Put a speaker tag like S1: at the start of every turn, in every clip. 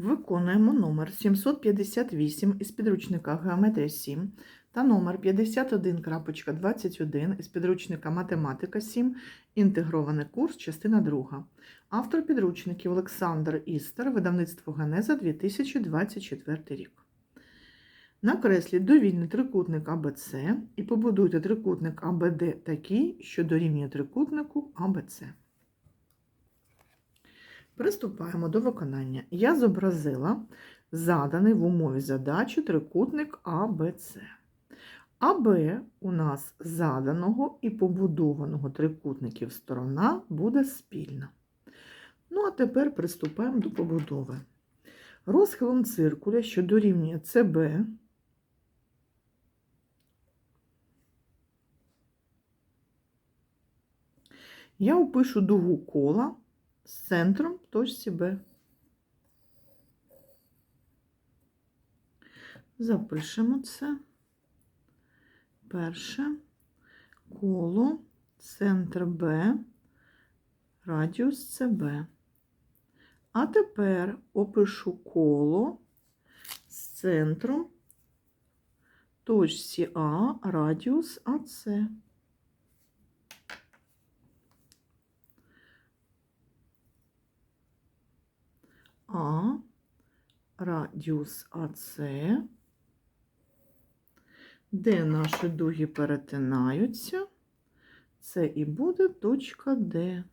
S1: Виконуємо номер 758 із підручника Геометрія 7 та номер 51.21 із підручника Математика 7, інтегрований курс, частина 2. Автор підручників Олександр Істер, видавництво Генеза 2024 рік. Накресліть довільний трикутник АБЦ і побудуйте трикутник АБД такий, що дорівнює трикутнику АБЦ. Приступаємо до виконання. Я зобразила заданий в умові задачі трикутник АБЦ. АБ у нас заданого і побудованого трикутників сторона буде спільна. Ну, а тепер приступаємо до побудови. Розхилом циркуля, що дорівнює ЦБ, я опишу дугу кола з центром в точці Б. Запишемо це. Перше коло, центр Б, радіус ЦБ. А тепер опишу коло з центром в точці А, радіус АС. А, радіус АС, де наші дуги перетинаються, це і буде точка Д.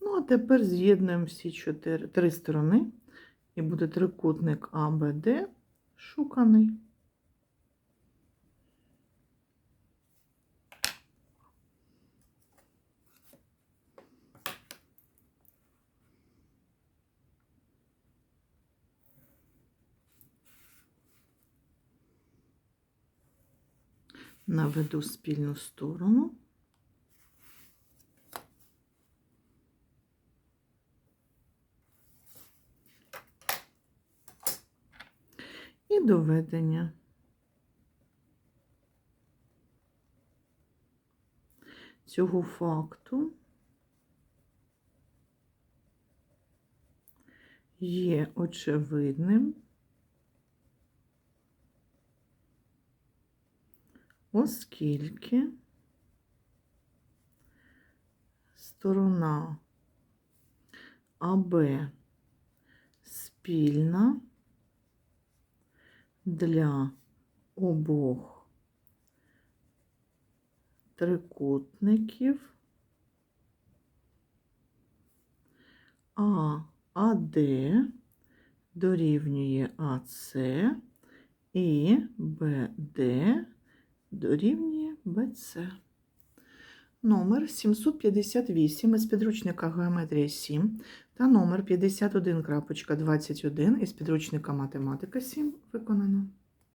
S1: Ну, а тепер з'єднуємо всі чотири, три сторони, і буде трикутник АБД шуканий. Наведу спільну сторону. І доведення. Цього факту є очевидним, оскільки сторона АБ спільна для обох трикутників А АД дорівнює АС і БД дорівнює БЦ. Номер 758 із підручника Геометрія 7 та номер 51.21 із підручника Математика 7 виконано.